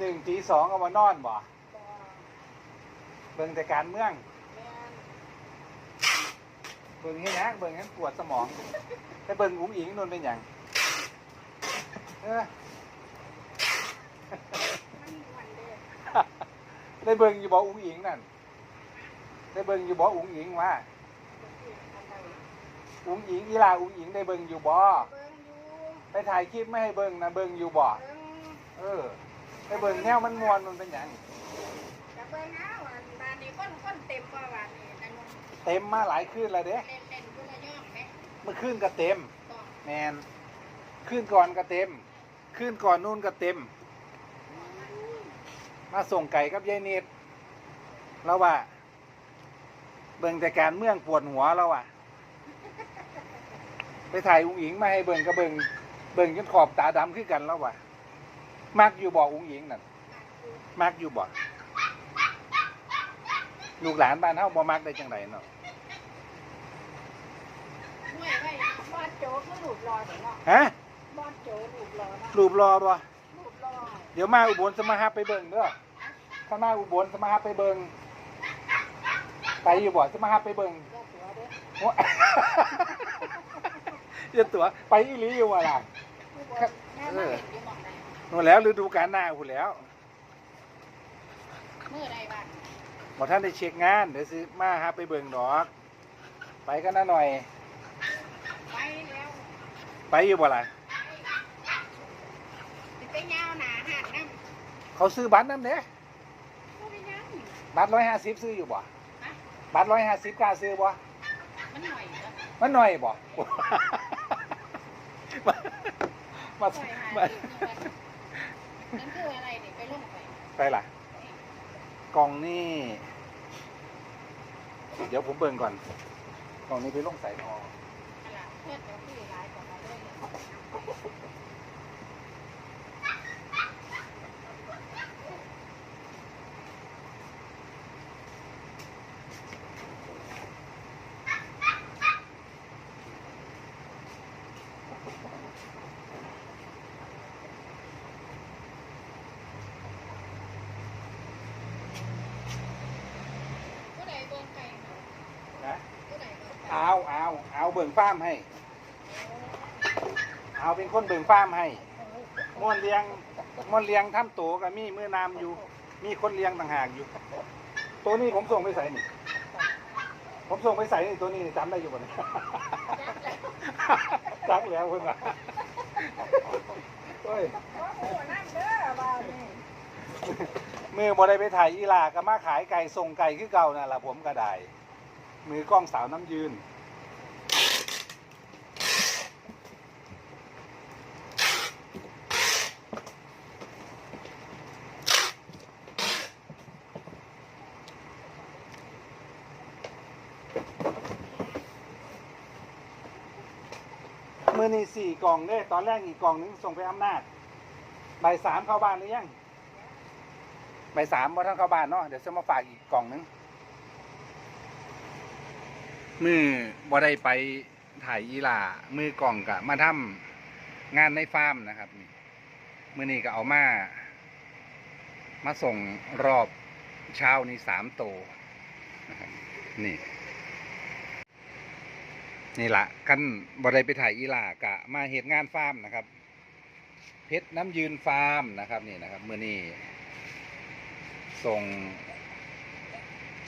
หนึ่งตีสองเอามานอนบ่บ่เบิ่งแต่การเมือง แม่นเบิ่งให้ยังเบิ่งให้ปวดสมอง แต่เบิ่งอุ้งอิงนนเป็นหยังเออ มันม่วนเด้อได้เบิ่งอยู่บ่อุ้งอิงนั่นได้เบิ่งอยู่บ่อุ้งอิงว่าบ่คืออะไรอุ้งอิงอีลาอุ้งอิงได้เบิ่งอยู่บ่เบิ่งอยู่ไปถ่ายคลิปไม่ให้เบิ่งนะเบิ่งอยู่บ่เบิ่งเออ ได้เบิ่งแนวมันม่วนมันเป็นหยังจะเบิ่งเอาอันบ้านนี้คนคนเต็มบ่บ้านนี้นั่นนู่นเต็มมาหลายคืนแล้วเด้เล่นเล่นผู้ละย่อมแม่เมื่อคืนก็เต็มต้องแมนคืนก่อนก็เต็มคืนก่อนนู่นก็เต็ม มาส่งไก่กับยายนิดแล้วว่า เบิ่งแต่การเมืองปวดหัวแล้วว่ะ ไปถ่ายอุ้งอิงมาให้เบิ่งก็เบิ่งเบิ่งจนขอบตาดำขึ้นกันแล้วว่ะ มักอยู่บ่อุ้งอิงนั่นมักอยู่บ่ลูกหลานบ้านเฮาบ่มักได้จังไดเนาะห้วยไว้บอดโจคือรูปรอเด้เนาะฮะบอดโจรูปรอเนาะรูปรอบ่รูปรอเดี๋ยวมาอุบลสมาหาไปเบิ่งเด้อถ้ามาอุบลสมาหาไปเบิ่งไปอยู่บ่สมาหาไปเบิ่งอย่าตัวเด้อโอ้อย่าตัวไปอีหลีอยู่ว่ะล่ะ ผู้บ่แม่มาเห็นอยู่หม่องใด นู่นแล้วฤดูกาลหน้าพุ่นแล้วมื้อใดบ้างบ่ท่านได้เช็คงานเดี๋ยวสิมาหาไปเบิ่งดอก ไปกันนะหน่อย ไปแล้วไปอยู่บ่ล่ะสิไปยาวหนาหาดน้เขาซื้อบัตรนำเด้ำบ่ได้ยังบัตร150ซื้ออยู่บ่ฮะบัตร150กล้าซื้อบ่มันหน่อยเด้อมันหน่อยบ่ มามาปล่อยหามา ที่ นี่มันนั่นคืออะไรนี่ไปลงไปไปล่ะ กล่องนี่ เดี๋ยวผมเบิ่งก่อน กล่องนี้ไปลงใส่ทอง นั่นล่ะเพื่อนจะคุยหลายกว่ามาเลยเนี่ย ผู้ใดเบิ่งไก่เนาะ นะ ผู้ใดเบิ่งไก่ เอา เอาเอาเบิ่งฟาร์มให้ เอาเป็นคนเบิ่งฟาร์มให้ม่วนเลี้ยงม่วนเลี้ยงทำโตกับมีมือนามอยู่ มีคนเลี้ยงต่างหากอยู่ ตัวนี้ผมส่งไปใส่นี่ ผมส่งไปใส่นี่ตัวนี้นี่จำได้อยู่บ่เนี่ยจักแล้วเพิ่นว่าโอ้ยโอ้โหนั่นเด้อบ้านนี่มือบ่ได้ไปถ่ายอีหลาก็มาขายไก่ส่งไก่คือเก่านั่นล่ะผมก็ได้ มือกล้องสาวน้ำยืน มือนี่สี่กล่องเด้ตอนแรกอีกกล่องนึงส่งไปอำนาจใบสามเข้าบ้านหรือยังใบสามบ่ท่านเข้าบ้านเนาะเดี๋ยวจะมาฝากอีกกล่องนึงมือบ่ได้ไปถ่ายอีหลามือกล่องกะ มาทำงานในฟาร์มนะครับนี่มือนี้ก็เอามา มาส่งรอบเช้านี้สามโตนะครับนี่ นี่ละกันบ่ไดไปถ่ายอีลากะ มาเหตุงานฟาร์มนะครับ เพชรน้ำยืนฟาร์มนะครับนี่นะครับเมื่อนี้ส่ง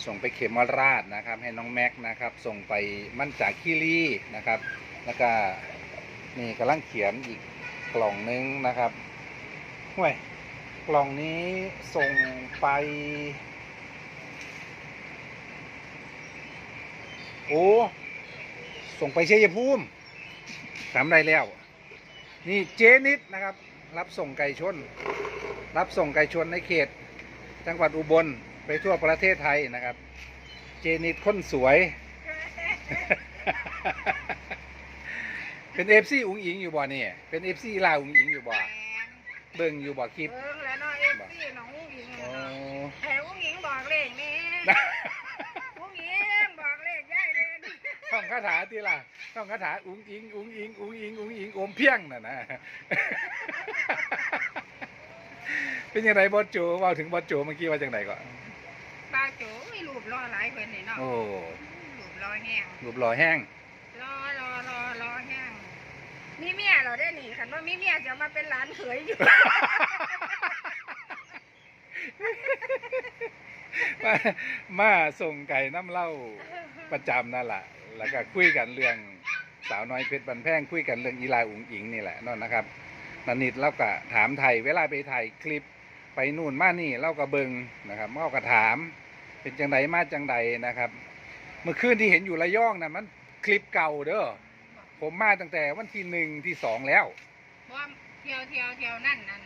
ส่งไปเขมราชนะครับ ให้น้องแม็กนะครับ ส่งไปมั่นจากคีรีนะครับ แล้วก็นี่กำลังเขียนอีกกล่องนึงนะครับห่วยกล่องนี้ส่งไป โอ้ ส่งไปชัยภูมิจำได้แล้ว นี่เจนิดนะครับ รับส่งไก่ชน รับส่งไก่ชนในเขต จังหวัดอุบลไปทั่วประเทศไทยนะครับ เจนิดคนสวย เป็นเอฟซีอุงอิงอยู่บ่เนี่ยเป็นเอฟซีลาวอุงอิงอยู่บ่แม่นเบิ่งอยู่บ่คลิปเบิ่งแล้วเนาะเอฟซีน้องอุ้งอิงอ๋อแห่อุ้งอิงบอกเลขแนี่อุ้งอิงบอกเลขยายเลย ท่องคาถาทีล่ะท่องคาถาอุงอิงอุงอิงอุงอิงอุงอิงอมเพียงน่ะนะเป็นยังไงบอสโจเว่าถึงบอสโจเมื่อกี้ว่าจังไดก่อนปลาโจ้ยรูปรอหลายเพิ่นนี่เนาะโอ้รูปรอแห้งรูปหล่อแห้งรอรอรอรอแห้งมีเมียเราได้หนีคันว่ามีเมียจะมาเป็นหลานเขยอยู่มามาส่งไก่น้ำเหล้าประจำนั่นแหละ แล้วก็คุยกันเรื่องสาวน้อยเพชรบันแพงคุยกันเรื่องอีลาอุ๋งอิงนี่แหละเนั่นนะครับนันนิดเราก็ถามไทยเวลาไปถ่ายคลิปไปนู่นมานี่เราก็เบิงนะครับเราก็ถาม เป็นจังไดมาจังไดนะครับ เมื่อคืนที่เห็นอยู่ระยองนะมันคลิปเก่าเด้อผมมาตั้งแต่วันที่หนึ่งที่สองแล้วเพราะว่าเที่ยวเที่ยวเที่ยวนั่นนั่น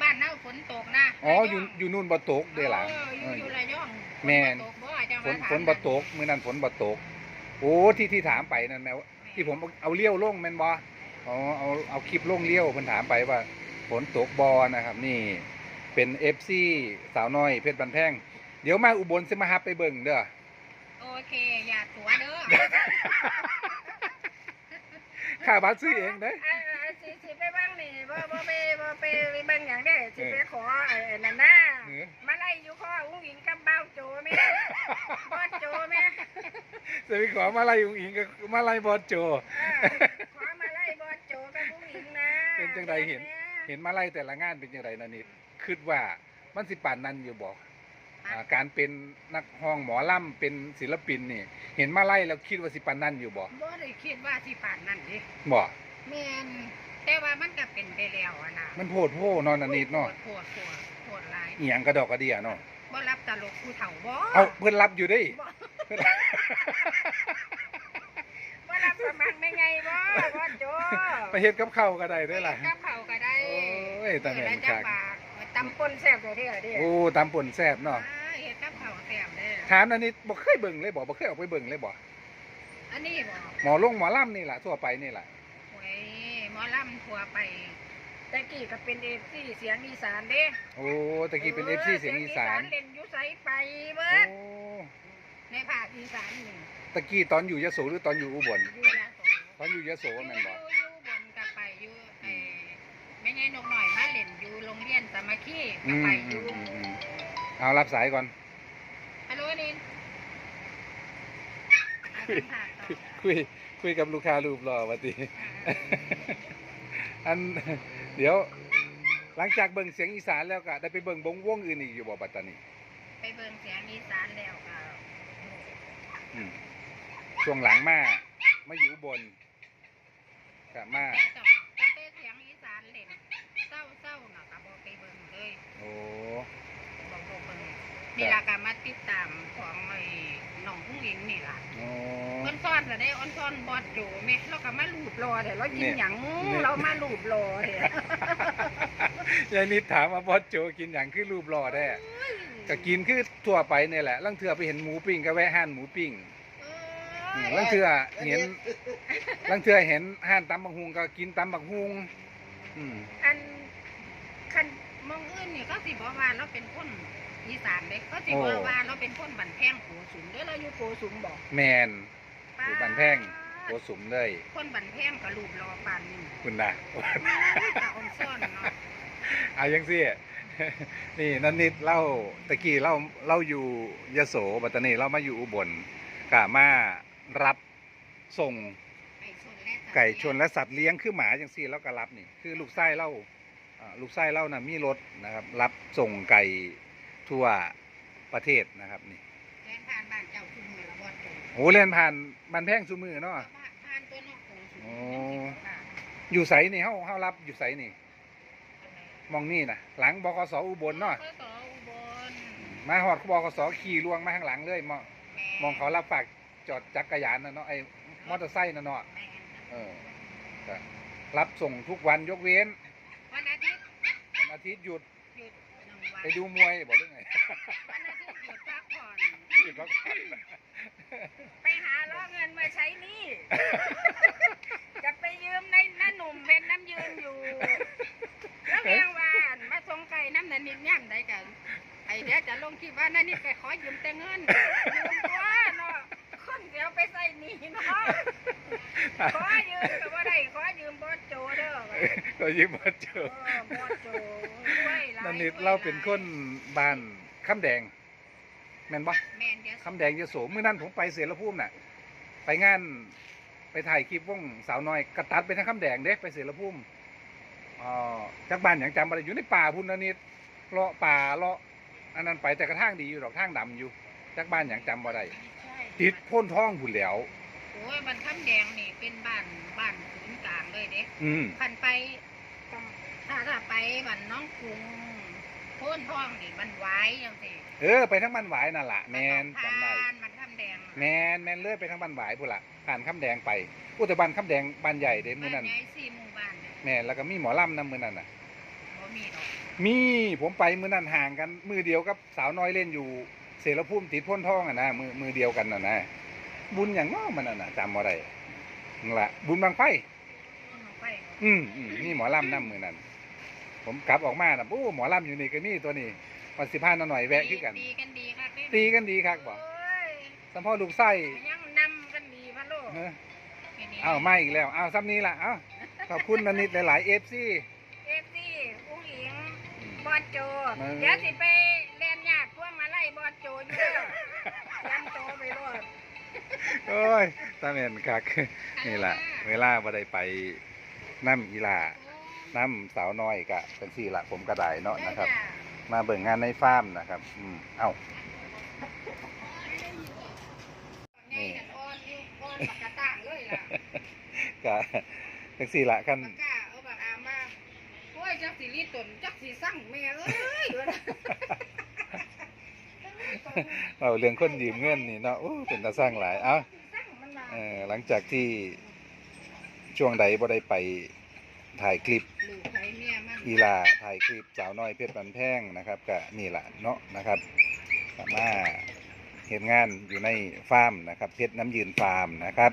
บ้านเน่าฝนตกนะอ๋ออยู่อยู่นู่นบ่ตกเด้อล่ะเอออยู่อยู่ระยองแม่นฝตกบ่อาจจะฝมานถามฝนบ่ตกมื้อนั้นฝนบ่ตก โอ้ที่ที่ถามไปนั่นแม่ที่ผมเอาเลี้ยวลงแม่นบ่อ๋อเอาเอาคลิปลงเลี้ยวเพิ่นถามไปว่าฝนตกบ่นะครับ นี่เป็น FC สาวน้อยเพชรบันแพงเดี๋ยวมาอุบลสิมาฮับไปเบิ่งเด้อโอเค อย่าตัวเด้อค่าบัตรซื้อเองเด้ออ่าสิสิไปเบ้างนี่บ่บ่ไปบ่ไปไปเบิ่งหยังได้สิไปขอไอ้นั่นน่ะเออ มาไล่อยู่ข้ออุ้งหญิงกับเบ้าโจแม่บอดโจแม่จะไปขอมาลายอุ๋งอิงกับมาลายบอสโจ เออขอมาไล่บอดโจกับอุ้งหญิงนะเป็นจังใดเห็น เห็นมาลายแต่ละงานเป็นจังไดนะนิดคิดว่ามันสิป่านนั้นอยู่บ่อ่าการเป็นนักห้องหมอลำเป็นศิลปินนี่ เห็นมาไล่แล้วคิดว่าสิป่านนั้นอยู่บ่บ่ได้คิดว่าสิป่านนั่นดิบ่แม่น แต่ว่ามันก็เป็นไปแล้วอะนะมันโพดโพนอนนันนิดเนาะโพดโพดโพดหลายอีหยังกระดอกกระเดียเนาะบ่รับตลกผู้เฒ่าบ่เอาเพิ่นรับอยู่เด้บ่เพิ่นบ่รับสมัครไม่ไงบ่บอดโจไปเฮ็ดกับข้าวก็ได้เด้อล่ะกับเขาก็ได้โอ้ยตาแม่นเออแล้วคัจะกปากตำป่นแซ่บเลยเด้อเด้อโอ้ตามป่นแซ่บเนาะอ่าเฮ็ดกับเขาวแซ่บเด้อถามนันนิดบ่เคยเบิ่งเลยบ่บ่เคยออกไปเบิ่งเลยบ่อันนี้บ่หมอลงหมอลำนี่ล่ะทั่วไปนี่ล่ะโอ้ยหม อลำทัวไป แต่กี้ก็เป็นเอฟซีเสียงอีสานเด้โอ้ตะกี้เป็น FC เสียงอีสานเล่นอยู่ไสไปเบิโอ้ดในภาคอีสานนี่ตะกี้ตอนอยู่ยโสหรือตอนอยู่อุบลอยู่ยะโสตอนอยู่ยโสอยู่แม่นบ่อยู่บนก็ไปอยู่ไอ้แม่ใหญ่นกหน่อยมาเล่นอยู่โรงเรียนสามัคคีอืก็มไปอือยู่มอืมอืมเอารับสายก่อน ฮัลโหลนินเอาสัมภาษณ์ต่อคุยคุยกับลูกค้ารูปหล่อว่าติอ่า อันเดี๋ยว หลังจากเบิ่งเสียงอีสานแล้วก็ได้ไปเบิ่งบงวงอื่นอีกอยู่บ่ปัตตานีไปเบิ่งเสียงอีสานแล้วก็อืมช่วงหลังมามาอยู่อุบนก็มาแต่ต้องตั้งแต่เสียงอีสานเล่นเศร้าเศร้าๆน่ะก็บ่ไปเบิ่งเลยโอ้บอกบอกเบิ่งนี่ล่ะก็มาติดตามของไอ้ น้องผู้หญิงนี่ล่ะโอ้อ้อนซ่อนจะได้อ้อนซ่อนบอดโจแม่เราก็มาลูบรอเดี๋ยวเรากินเนี่ยหยังเนี่ย เรามาลูบรอเดี๋ยวยายนิดถามว่าบอสโจกินอย่างคือรูปหล่อได้ก็กินคือทั่วไปนี่แหละลังเทือไปเห็นหมูปิ้งก็แวะห้านหมูปิ้งเอ้ยลังเทือเห็นลังเทือเห็นห้านตำบักฮุงก็กินตำบักฮุงอืม อันคันมองอื่นนี่ก็สิบอกว่าเราเป็นคน อีสานเด็กก็สิบอกว่าเราเป็นคนบันแพงโกสุมเด้อเราอยู่โกสุมบอกแมนอยู่บันแพงโกสุมเลยคนบันแพงกับลูบรอปานนี่คุณนะตาอ่อนซ่อนเนาะเอายังสินี่นันนิดเล่าตะกี้เล่าเล่าอยู่ยโสปัตตานีเรามาอยู่อุบลกะมารับส่งไก่ชนและไก่ชนและสัตว์เลี้ยงคือหมาอย่างซี่แล้วก็รับนี่ คือลูกไส้เล่าอ่าลูกไส้เล่านะมีรถนะครับ รับส่งไก่ ทั่วประเทศนะครับนี่แทนผ่านบ้านเจ้าชุมเมืองละบอดโจโอ้เล่นผ่านบันแพงซูมือเนาะ ผ่านตัวนอกโกสุมโอ้ยังสิบ่กล้าอยู่ไสนี่เฮาเฮารับอยู่ไสนี่มองนี่นะหลังบกสอุบลเนาะข้อต่ออุบลมาหอดบกสขี่ลวงมาข้างหลังเลยมองแม่มองเขารับฝากจอดจักรยานนะเนาะไอ้มอเตอร์ไซค์นะเนาะแม่เออก็รับส่งทุกวันยกเว้นวันอาทิตย์วันอาทิตย์หยุดหยุดหนึ่งวัน ไปดูมวยบอกเรื่องไงวันอาทิตย์หยุดพักผ่อน หยุดพักผ่อนไปหาล้อเงินมาใช้หนี่จะไปยืมในน้าหนุ่มเพชรน้ำยืนอยู่ แล้วเรียงวานมาส่งไก่น้ำนันนิดย่ำได้กัน ไอเดี๋ยวจะลงคลิปว่านั่นนี่ไปขอยืมแต่เงินยืมตัว เนาะคนเสียวไปใส่หนี่เนาะขอยืมก็บ่ได้ขอยืมบอสโจเด้อก็ยิ้มมาเจเอออบอสโจช่วยหลายนันนิดเราเป็นคนบ้านคำแดง แม่นบ่แม่นเดี๋ยวคำแดงยโสมื้อนั้นผมไปเสรภูมิน่ะ ไปงานไปถ่ายคลิปวงสาวน้อยกระตัดไปทางคำแดงเด้ไปเสรภูมิอ๋อจากบ้านอย่างจำอะไรอยู่ในป่าพุ่นนันนิดเลาะป่าเลาะอันนั้นไปแต่กระทางดีอยู่ดอกทางดำอยู่จากบ้านอย่างจำบ่ได้ใช่ ติดโพ่นท้องพุ่นแหล้ว โอ้ยบ้านคำแดงนี่เป็นบ้านบ้านศูนย์กลางเลยเด้อืมคันไปต้องถ้าถ้าไปบ้านน้องกรุงโพ้นท้องนี่มันไหวจังซี่เออ ไปทั้งบ้านหวายนั่นล่ะแมนจำได้ผ่านมันคำแดงแมนแมนเลื่อยไปทางบ้านหวายพุ่นละผ่านคำแดงไปอุยแตบ้านคำแดงบ้านใหญ่เด้มื้อนั้น บ้านใหญ่สี่หมู่บ้านน่ะแม่นแล้วก็มีหมอลำนำมื้อนั้นน่ะ บ่มีดอกมีผมไปมื้อนั้นห่างกัน มือเดียวกับสาวน้อยเล่นอยู่ เสรภูมิติดพ่นทองอะนะมือมือเดียวกันน่ะนะบุญอย่างน้อมันน่ะนะจำบ่ได้นั่นล่ะบุญบางไฟเอาไปอืมอืมมีหมอลำนำมือนั้นผมกลับออกมาน่ะโอ้หมอลำอยู่นี่ก็มีตัวนี้วันสิพาหน่อยแวะคือกัน ตีกันดีครับตีกันดีคักบ่โอ้ยสัมพ่อลูกไส้ยังนำกันดีพะโลกเออทีนี้อ้าวไม่อีกแล้วอ้าวซ้ำนี้ล่ะอ้าวขอบคุณนันนิดหลายๆเอฟซีเอฟซีอุ้งอิงบอดโจเออเดี๋ยวสิไปเล่นญาติพวกมาไล่บอดโจอยู่เด้อยันโตไปรอด โอ้ ยตาเมนคักนี่ล่ะเวลาบ่ได้ไปน้ำอีหลาน้ำสาวน้อยกะเป็นสี่ละผมก็ได้เนาะนะครับ มาเบิ่งงานในฟาร์มนะครับ อืมเอ้านี่อ่อนอยู่อ่อนปากกาต่างเลยล่ะกะเป็นสี่ละกันปากกาเอาปากอามาโอ้ยจักสิรีตนจักสิสั่งแม่เอ้ยเราเรื่องคนยืมเงินนี่เนาะโอ้เป็นตาสร้างหลาย เอ้า หลังจากที่ช่วงใดบ่ได้ไปถ่ายคลิปลูกไผเมียมันอีลาถ่ายคลิปสาวน้อยเพชรบันแพงนะครับก็นี่แหละเนาะนะครับมาเห็นงานอยู่ในฟาร์มนะครับเพชรน้ำยืนฟาร์มนะครับ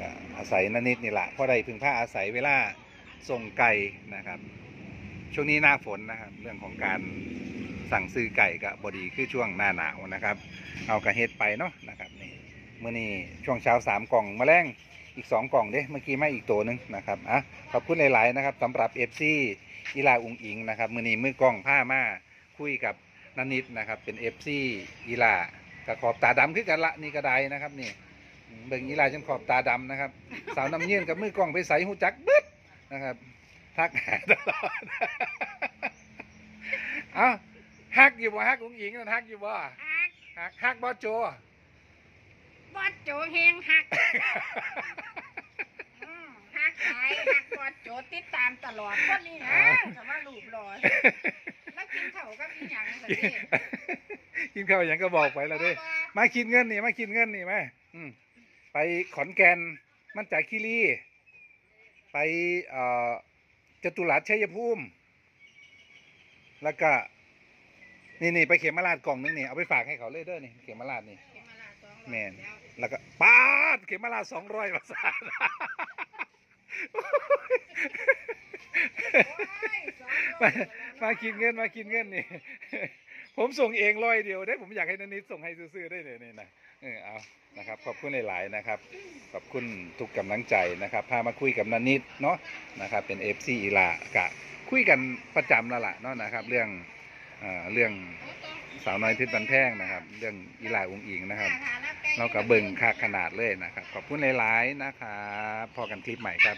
ก็อาศัยนนิดนี่แหละเพราะใดพึงผ้าอาศัยเวลาส่งไก่นะครับ ช่วงนี้หน้าฝนนะครับ เรื่องของการสั่งซื้อไก่ก็บดีคือช่วงหน้าหนาวนะครับ เอากระเฮ็ดไปเนาะนะครับ มื่อนี้ช่วงเช้าสามกล่องแมลงอีกสองกล่องเด้เมื่อกี้ไม่อีกตัวหนึงนะครับอะขอบคุณหลาย ๆ นะครับสำหรับเอฟซีอีลาอุงอิงนะครับมือนี้มือกล้องผ้ามาคุยกับนันนิดนะครับเป็นเอฟซีอีลากับขอบตาดำคือกันละนี่ก็ได้นะครับนี่เบิ่งอีลาจนขอบตาดำนะครับ สาวน้ำเยี่ยนกับมือกล้องไปใส่หูจักบึ๊ดนะครับทักหาตลอดเอ้าฮักอยู่บ่ฮักอุงอิงนั่นฮักอยู่บ่ฮักฮักฮักบ่โจ บอดโจเฮงฮักอืมฮักหลายฮักบอดโจติดตามตลอดคนนี้นะคำว่าลูบลอยแล้วกินข้าวกับอีหยังสันนี่กินข้าวอย่างก็บอกไปแล้วเด้มาคิดเงินนี่มาคิดเงินนี่มาอืมไปขอนแก่นมันจากคีรีไปเอ่อจตุรัสชัยภูมิ แล้วก็ นี่นี่ไปเขมราชกล่องนึงนี่เอาไปฝากให้เขาเลยเด้อนี่เขมราชนี่ แม่นแล้วก็ป้าดเขมราชสองร้อยบาทมามาคิดเงินมาคิดเงินนี่ ผมส่งเองร้อยเดียวได้ ผมอยากให้นันนิดส่งให้ซื้อๆได้เลยนี่นะเออเอานะครับขอบคุณหลายๆนะครับ ขอบคุณทุกกำลังใจนะครับ พามาคุยกับนันนิดเนาะนะครับ เป็นเอฟซีอีลากะคุยกันประจำแล้วล่ะเนาะนะครับ เรื่อง เรื่องสาวน้อยเพชรบันแท่งนะครับ เรื่องอีลาองอิงนะครับเราก็เบิ่งค่าขนาดเลยนะครับ ขอบคุณหลาย ๆ นะครับ พอกันคลิปใหม่ครับ